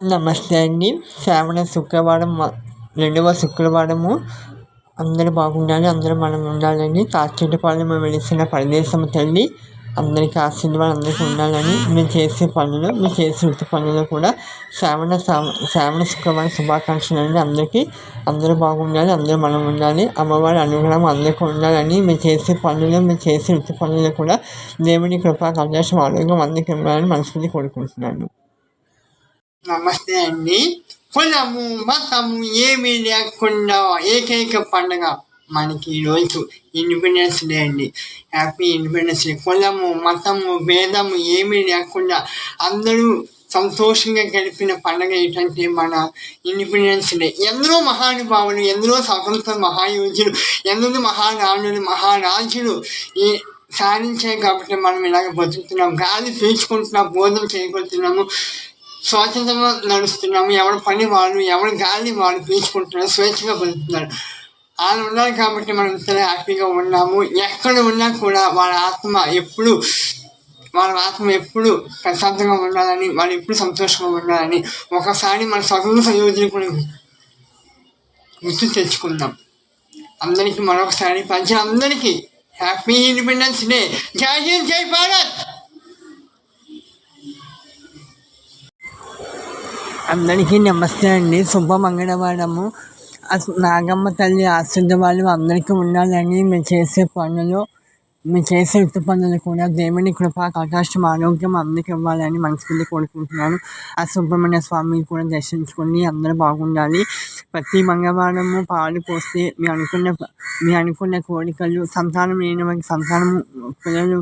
నమస్తే అండి. శ్రావణ శుక్రవారం రెండవ శుక్రవారము. అందరూ బాగుండాలి అందరూ మనం ఉండాలని తాచెట్టుపాలెం వెలిసిన ప్రదేశం తల్లి అందరికీ ఆశీర్వాదం అందరికీ ఉండాలని మీరు చేసే పనులు మీరు చేసే వృత్తి పనులు కూడా శ్రావణ శ్రావణ శుక్రవారం శుభాకాంక్షలు అండి అందరికీ. అందరూ బాగుండాలి అందరూ మనం ఉండాలి అమ్మవారి అనుగ్రహం అందరికీ ఉండాలని మీరు చేసే పనులు మీరు చేసే వృత్తి పనులు కూడా దేవుని కృపా కళ్యాణం ఆరోగ్యం అందరికీ ఉండాలని మనస్ఫూర్తి కోరుకుంటున్నాను. నమస్తే అండి కులము మతము ఏమీ లేకుండా ఏకైక పండగ మనకి ఈరోజు ఇండిపెండెన్స్ డే అండి హ్యాపీ ఇండిపెండెన్స్ డే కులము మతము భేదము ఏమీ లేకుండా అందరూ సంతోషంగా గడిపిన పండగ ఏంటంటే మన ఇండిపెండెన్స్ డే ఎందరో మహానుభావులు ఎందరో స్వతంత్ర మహాయోజులు ఎందరో మహారాణులు మహారాజులు ఈ సాధించాయి కాబట్టి మనం ఇలాగ బతుకుతున్నాం గాలి పీల్చుకుంటున్నాం బోధన చేయగలుగుతున్నాము స్వాతంత్రంగా నడుస్తున్నాము ఎవరి పని వాళ్ళు ఎవరి గాలి వాళ్ళు పీల్చుకుంటున్నారు స్వేచ్ఛగా బతుకుతున్నారు. వాళ్ళు ఉన్నారు కాబట్టి మనం చాలా హ్యాపీగా ఉన్నాము. ఎక్కడ ఉన్నా కూడా వాళ్ళ ఆత్మ ఎప్పుడు వాళ్ళ ఆత్మ ఎప్పుడు ప్రశాంతంగా ఉండాలని వాళ్ళు ఎప్పుడు సంతోషంగా ఉండాలని ఒకసారి మన స్వతంత్ర యోధులు కూడా గుర్తు తెచ్చుకుందాం. అందరికీ మరొకసారి ప్రజలందరికీ హ్యాపీ ఇండిపెండెన్స్ డే. జై హింద్ జై భారత్! అందరికీ నమస్తే అండి. శుభ మంగళవారము నాగమ్మ తల్లి ఆశీర్వాదాలు అందరికీ ఉండాలని మేము చేసే పనులు మేము చేసే వృత్తి పనులు కూడా దేవుని కృప ఆకాశం ఆరోగ్యం అందరికీ ఇవ్వాలని మనసుకుని కోరుకుంటున్నాను. ఆ సుబ్రహ్మణ్య స్వామిని కూడా దర్శించుకొని అందరూ బాగుండాలి. ప్రతి మంగళవారము పాలు పోస్తే మీ అనుకున్న మీ అనుకున్న కోరికలు సంతానం లేని వారికి సంతానం పిల్లలు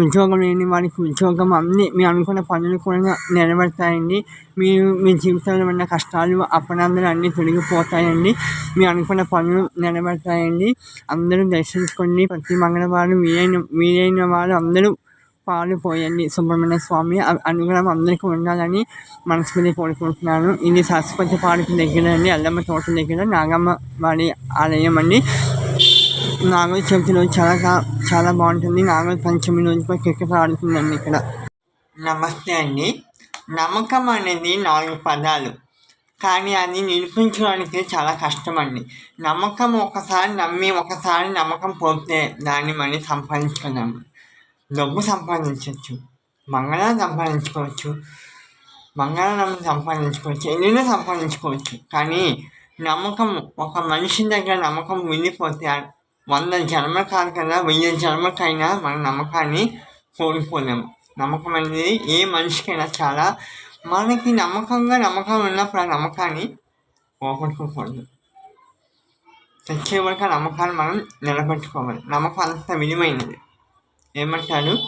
ఉద్యోగం లేని వారికి ఉద్యోగం అన్నీ మీ అనుకున్న పనులు కూడా నెరవేరుతాయండి. మీరు మీ జీవితంలో ఉన్న కష్టాలు అపరాధాలు అన్నీ తొలగిపోతాయండి. మీ అనుకున్న పనులు నెరవేరుతాయండి. అందరూ దర్శించుకోండి. ప్రతి మంగళవారం వీలైన వీలైన వారు అందరూ పాలు పోయండి. సుబ్రహ్మణ్య స్వామి అనుగ్రహం అందరికీ ఉండాలని మనస్ఫూర్తి కోరుకుంటున్నాను. ఇది సరస్వతి పార్క్ దగ్గర అండి అల్లమ్మ తోట దగ్గర నాగమ్మ వారి ఆలయం అండి. నాగల చవితి రోజు చాలా చాలా బాగుంటుంది. నాగల పంచమి రోజు కూడా క్రికెట్ ఆడుతుందండి ఇక్కడ. నమస్తే అండి. నమ్మకం అనేది నాలుగు పదాలు. కానీ అది నిరూపించడానికి చాలా కష్టం అండి. నమ్మకం ఒకసారి నమ్మి ఒకసారి నమ్మకం పోతే దాన్ని మనం సంపాదించుకున్నాము డబ్బు సంపాదించవచ్చు మంగళం సంపాదించుకోవచ్చు. మంగళం సంపాదించుకోవచ్చు. ఎన్నెన్నో సంపాదించుకోవచ్చు. కానీ నమ్మకం ఒక మనిషి దగ్గర నమ్మకం వెళ్ళిపోతే వంద జన్మలు కాదు కదా వెయ్యి జన్మకైనా మన నమ్మకాన్ని కోల్పోలేము. నమ్మకం అనేది ఏ మనిషికైనా చాలా మనకి నమ్మకంగా నమ్మకం ఉన్నప్పుడు ఆ నమ్మకాన్ని పోగొట్టుకోకూడదు. తెచ్చే వరకు ఆ నమ్మకాన్ని మనం నిలబెట్టుకోవాలి. నమ్మకం అంత విలువైనది. ఏమంటారు?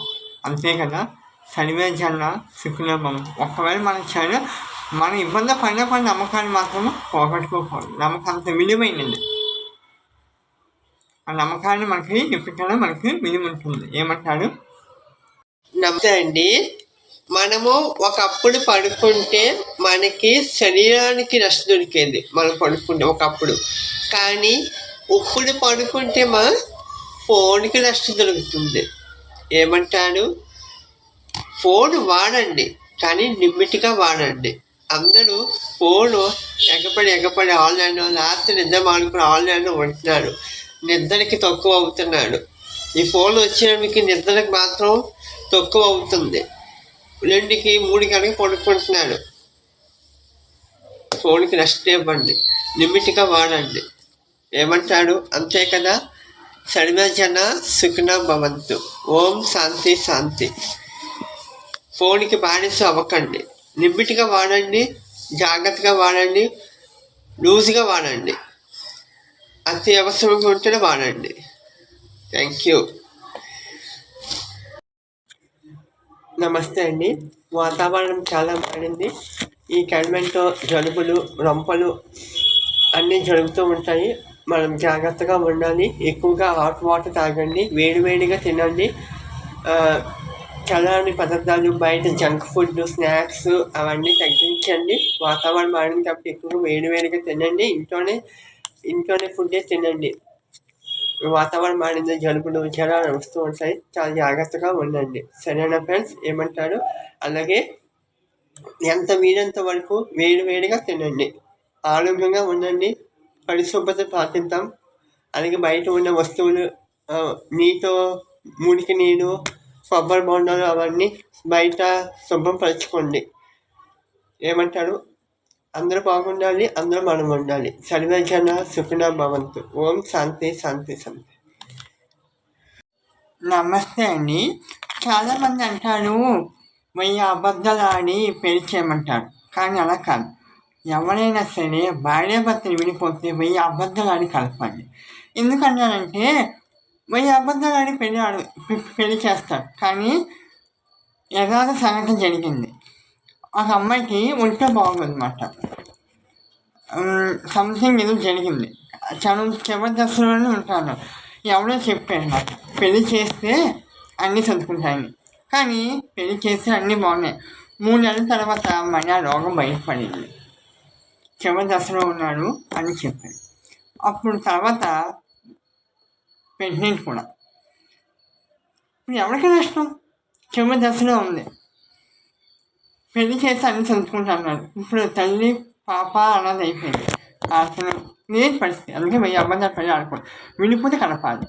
అంతే కదా? సరివే జన్న సుఖులభం ఒకవేళ మన చర్య మన ఇబ్బంది పడిన పడిన నమ్మకాన్ని మాత్రం పోగొట్టుకోకూడదు. నమ్మకం అంత విలువైనది. ఆ నమ్మకాన్ని మనకి ఎప్పటికైనా మనకి విలువ ఉంటుంది. ఏమంటారు? నమస్తే అండి. మనము ఒకప్పుడు పడుకుంటే మనకి శరీరానికి రెస్ట్ దొరికేది. మనం పడుకుంటే ఒకప్పుడు. కానీ ఇప్పుడు పడుకుంటే మా ఫోన్కి రెస్ట్ దొరుకుతుంది. ఏమంటాడు? ఫోన్ వాడండి కానీ లిమిట్గా వాడండి. అందరూ ఫోను ఎగపడి ఎగపడి ఆన్లైన్ రాత్రి నిద్ర మానుకుని ఆన్లైన్లో ఉంటున్నారు. నిద్రకి తక్కువ అవుతున్నాడు. ఈ ఫోన్ వచ్చినకి నిద్రకి మాత్రం తక్కువ అవుతుంది. రెండుకి మూడు గంటకి పడుకుంటున్నాడు. ఫోన్కి రెస్ట్ ఇవ్వండి. లిమిట్గా వాడండి. ఏమంటాడు? అంతే కదా? సర్వజన సుఖన భవంతు ఓం శాంతి శాంతి ఫోన్కి బానిస అవ్వకండి లిమిట్గా వాడండి జాగ్రత్తగా వాడండి లూజ్గా వాడండి అతి అవసరంగా ఉంటేనే వాడండి థ్యాంక్ యూ నమస్తే అండి వాతావరణం చాలా మారింది ఈ క్లైమేట్లో జలుబులు రొంపలు అన్నీ జరుగుతూ ఉంటాయి. మనం జాగ్రత్తగా ఉండాలి. ఎక్కువగా హాట్ వాటర్ తాగండి. వేడివేడిగా తినండి. చల్లని పదార్థాలు బయట జంక్ ఫుడ్ స్నాక్స్ అవన్నీ తగ్గించండి. వాతావరణం మారింది కాబట్టి ఎక్కువగా వేడివేడిగా తినండి. ఇంట్లోనే ఇంట్లోనే ఫుడ్డే తినండి. వాతావరణం మారింది జలుబులు జ్వరాలు వస్తూ ఉంటాయి. చాలా జాగ్రత్తగా ఉండండి. సరేనా ఫ్రెండ్స్ ఏమంటారు? అలాగే ఎంత వీలంత వరకు వేడి వేడిగా తినండి. ఆరోగ్యంగా ఉండండి. పరిశుభ్రత పాటిద్దాం. అలాగే బయట ఉన్న వస్తువులు నీతో మురికి నీరు కొబ్బరి బొండాలు అవన్నీ బయట శుభ్రపరచుకోండి ఏమంటారు అందరూ బాగుండాలి అందరూ మనం ఉండాలి. సర్వజన సుఖిన భవంతు ఓం శాంతి శాంతి శాంతి. నమస్తే అండి. చాలామంది అంటారు వెయ్యి అబద్ధాలు ఆడి పెళ్ళి చేయమంటారు. కానీ అలా కాదు. ఎవరైనా సరే భార్యాభర్తలు విడిపోతే వెయ్యి అబద్ధాలు కలపాలి. కలపండి ఎందుకన్నానంటే వెయ్యి అబద్ధాలు పెళ్ళి పెళ్ళి ఆడు పెళ్ళి చేస్తారు. కానీ యథార్థ సంఘటన జరిగింది. ఒక అమ్మాయికి ఉంటే బాగుందన్నమాట. సంథింగ్ ఏదో జరిగింది. చదువు చివరి దశలోనే ఉంటాను ఎవరో చెప్పారు నాకు పెళ్ళి చేస్తే అన్నీ చదువుకుంటాయని కానీ పెళ్ళి చేస్తే అన్నీ బాగున్నాయి. మూడు నెలల తర్వాత మళ్ళీ ఆ రోగం బయటపడింది. చివరి దశలో ఉన్నాడు అని చెప్పారు అప్పుడు తర్వాత ప్రెగ్నెంట్ కూడా. ఇప్పుడు ఎవరికి నష్టం? చివరి దశలో ఉంది. పెళ్ళి చేసి అన్ని చదువుకుంటున్నాడు ఇప్పుడు తల్లి పాప అన్నది అయిపోయింది. అసలు నేను పరిస్థితి. అందుకే వెయ్యి అబద్ధాలు పెళ్ళి ఆడుకోండి విడిపోతే కలపాలి